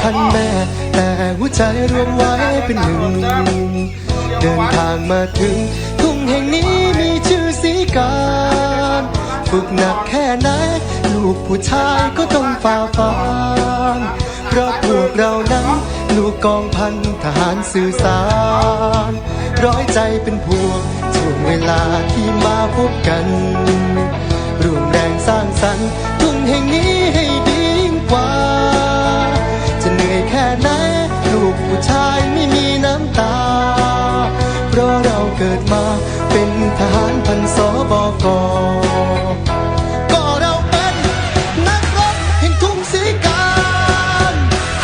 พันแม่ แต่หัวใจรวมไว้เป็นหนึ่ง เดินทางมาถึง ทุ่งแห่งนี้มีชื่อสีการฝึกหนักแค่ไหนลูกผู้ชายก็ต้องฝ่าฟันเพราะพวกเรานั้นลูกกองพันทหารสื่อสาร ร้อยใจเป็นพวงช่วงเวลาที่มาพบกันร่วมแรงสร้างสรรค์ทุ่งแห่งนี้ให้ดียิ่งกว่า ชายไม่มีน้ำตา เพราะเราเกิดมาเป็นทหารพันสบกก็เราเป็นนักรบแห่งทุ่งสีการ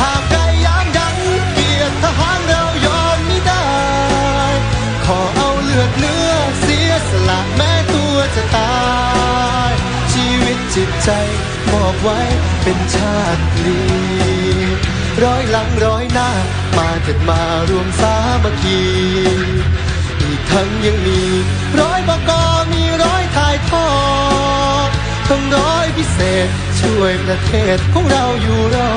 หากไกลยามดังเกียรติทหารเรายอมไม่ได้ ขอเอาเลือดเนื้อเสียสละแม้ตัวจะตาย ชีวิตจิตใจมอบไว้เป็นชาติลี ร้อยหลังร้อยหน้า มาเถิดมารวมสามัคคี อีกทั้งยังมี ร้อยบกมีร้อยถ่ายทอดทั้งร้อยพิเศษ ช่วยประเทศของเราอยู่รอ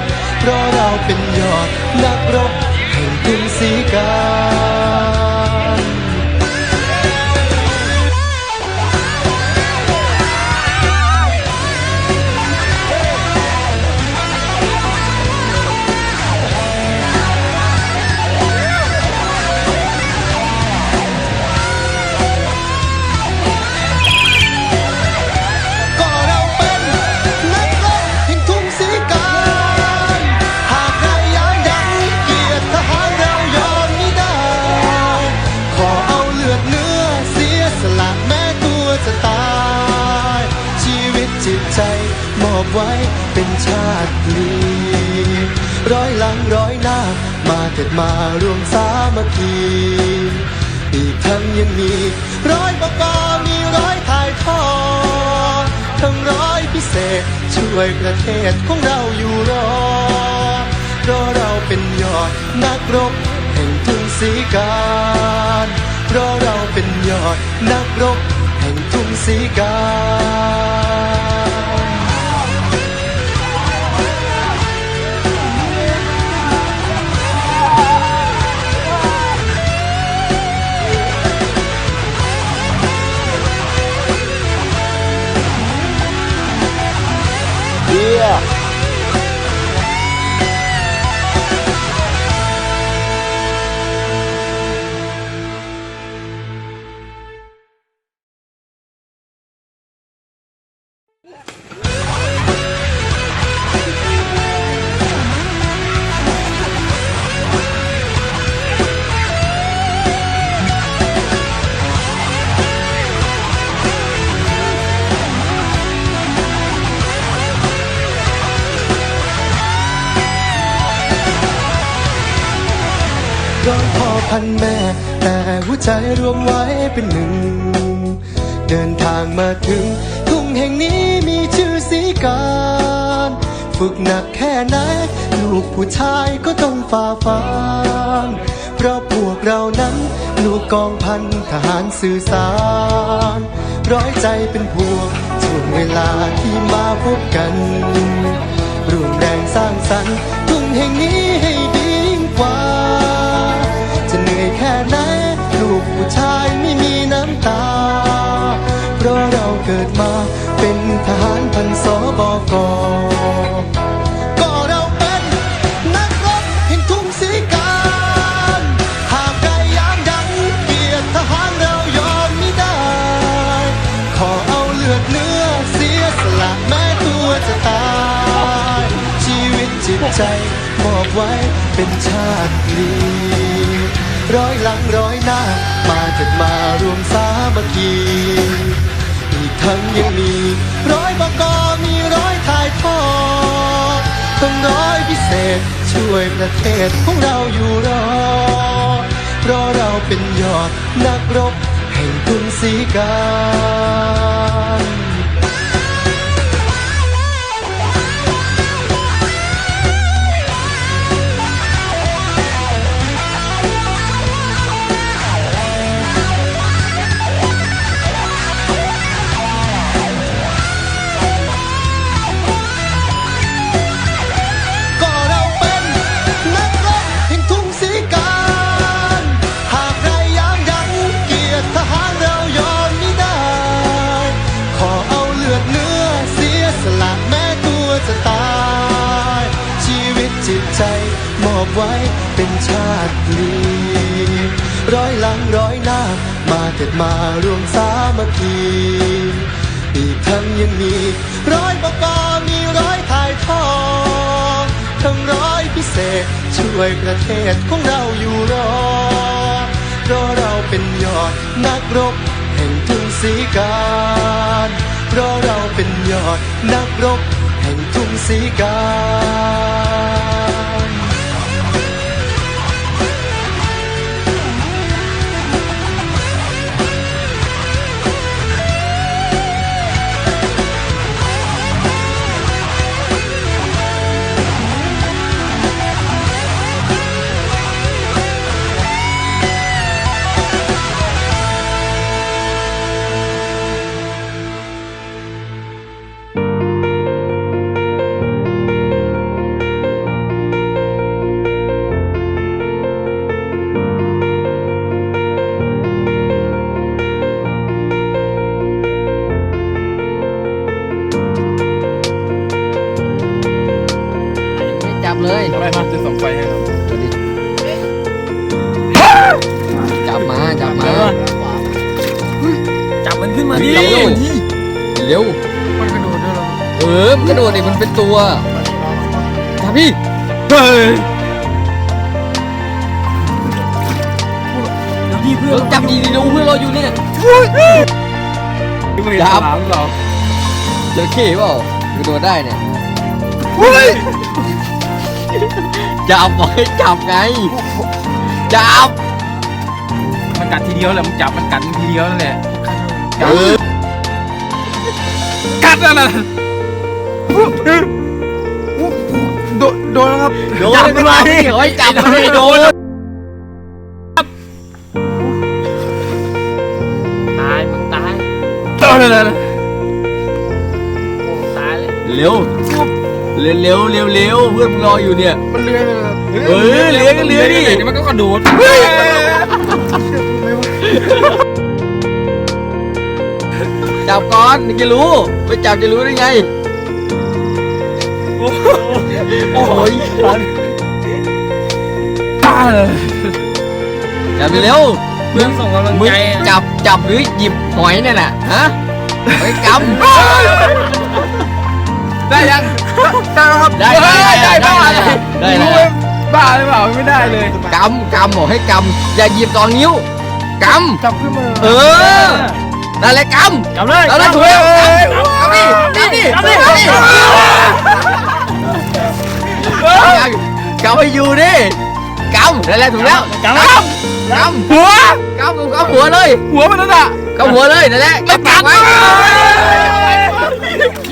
ดเพราะเราเป็นยอดนักรบแห่งกรุงศรีกา มอบไว้เป็นชาติลีร้อยหลังร้อยหน้า มาเถิดมารวมสามัคคี อีกทั้งยังมี ร้อยบกมีร้อยถ่ายทอดทั้งร้อยพิเศษ ช่วยประเทศของเราอยู่รอเพราะเราเป็นยอดนักรบแห่งทุ่งสีการเพราะเราเป็นยอดนักรบแห่งทุ่งสีการ พันแม่ แต่หัวใจรวมไว้เป็นหนึ่ง เดินทางมาถึง ทุ่งแห่งนี้มีชื่อสีการ ฝึกหนักแค่ไหน ลูกผู้ชายก็ต้องฝ่าฟันเพราะพวกเรานั้น ลูกกองพันทหารสื่อสาร ร้อยใจเป็นพวงช่วงเวลาที่มาพบกันร่วมแรงสร้างสรรค์ทุ่งแห่งนี้ให้ดีกว่า แค่ไหนลูกผู้ชายไม่มีน้ำตา เพราะเราเกิดมาเป็นทหารพันสบกก็เราเป็นนักรบแห่งทุ่งสีการหากไกลยามดังเกียรติทหารเรายอมไม่ได้ขอเอาเลือดเนื้อเสียสละแม้ตัวจะตายชีวิตจิตใจมอบไว้เป็นชาติลี ร้อยหลังร้อยหน้า มาจัดมารวมสามัคคีอีกทั้งยังมี ร้อยบกมีร้อยถ่ายทอดต้องร้อยพิเศษ ช่วยประเทศของเราอยู่รอดเพราะเราเป็นยอดนักรบแห่งกรุงศรีกา อบไว้เป็นชาติพลีร้อยหลังร้อยหน้า มาเถิดมารวมสามัคคีอีกทั้งยังมีร้อยปกอมีร้อยถ่ายทอดทั้งร้อยพิเศษ ช่วยประเทศของเราอยู่รอเพราะเราเป็นยอดนักรบแห่งทุ่งสีการเพราะเราเป็นยอดนักรบแห่งทุ่งสีการ ดีดีดูเพื่อนเราอยู่เนี่ยดูมือจัจับบหลังเราจระเข้เปล่ากระโดดได้เนี่ยเฮ้ยจับบอกให้จับไง จับ มันกัดทีเดียวแหละมันจับมันกัดทีเดียวนั่นแหละเออกัดนั่นน่ะโดนโดนแล้วครับ โดนจับไม่มันได้มาดิเฮ้ยจับมันไม่โดน โดนเลยนะโอ้ตายเลยเร็วเร็วเร็วเร็วเร็วเพื่อนมึงรออยู่เนี่ย มันเลื้อยไปแล้วเออเลื้อยก็เลื้อยดิ เดี๋ยวมันก็กระโดดจับก่อนถึงจะรู้ไม่จับจะรู้ได้ไง โอ้ยตายเลยจับไปเร็วเพื่อนส่งกำลังมึงใจจับจับหรือหยิบหอยเนี่ยน่ะฮะหอยกได้ยังได้แล้วครับำได้ได้ได้ได้ได้ได้รู้ได้ไหมบ้าหรือเปล่าไม่ได้เลยกำกำบอกให้กำอย่าหยิบสองนิ้วกจับขึ้นมาำเออนั่นแหละกำจับเลยเอาเลยถูกแล้วกำดิกำดิกำดิกำดิกำให้อยู่ดิกำนั่นแหละถูกแล้วจับ กำกำหัวกำกำหัวเลยหัวมันนั่นอะกำหัวเลยนั่นแหละไม่กำปากไว้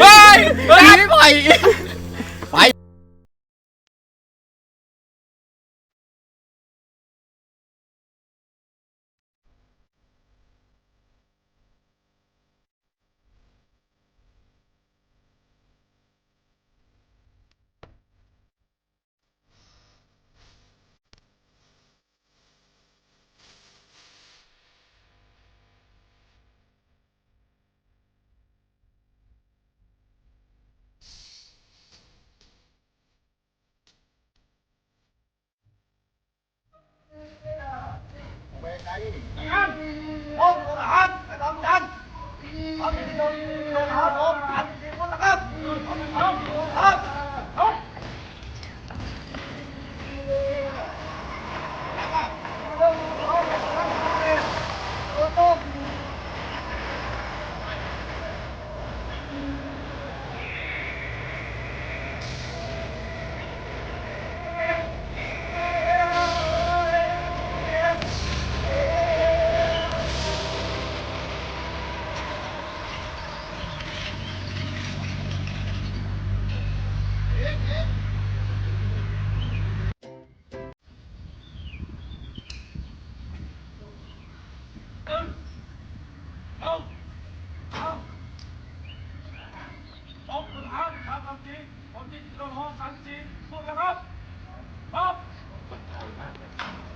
เฮ้ยตีไม่ปล่อย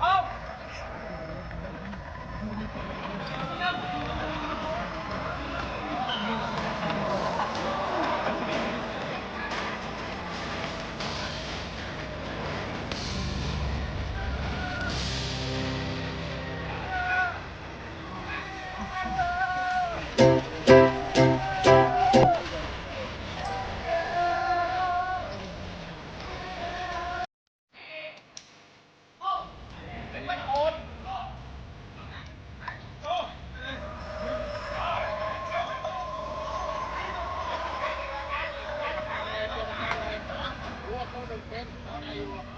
เอา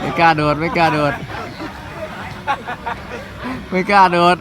ไม่กล้าโดดไม่กล้าโดดไม่กล้าโดด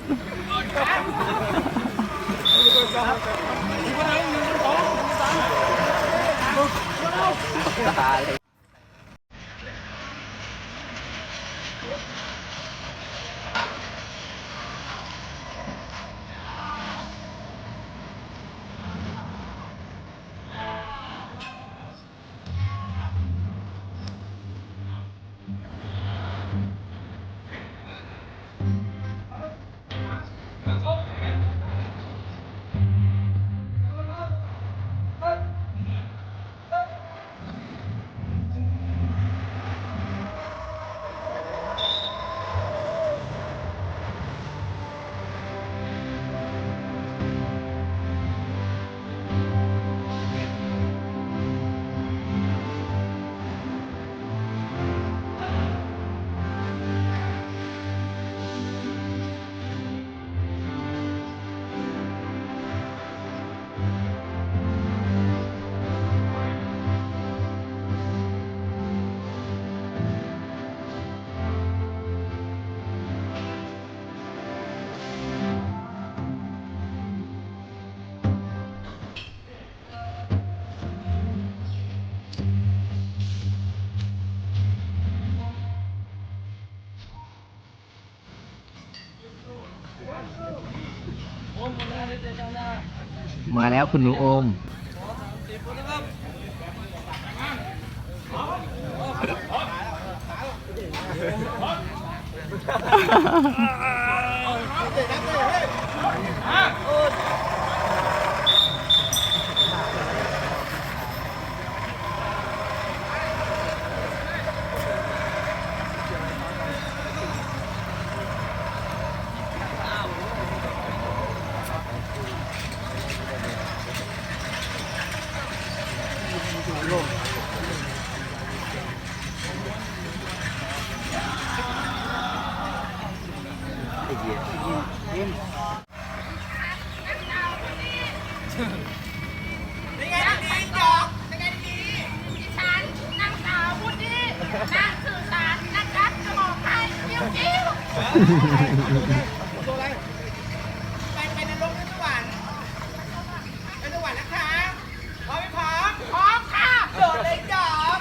มาแล้วคุณหนูโอม ตัวอะไรไปไปนรกแล้สวรรค์ไปสวรรค์นะคะพร้อมไหมพร้อมพร้อมค่ะโดดเลยจอบ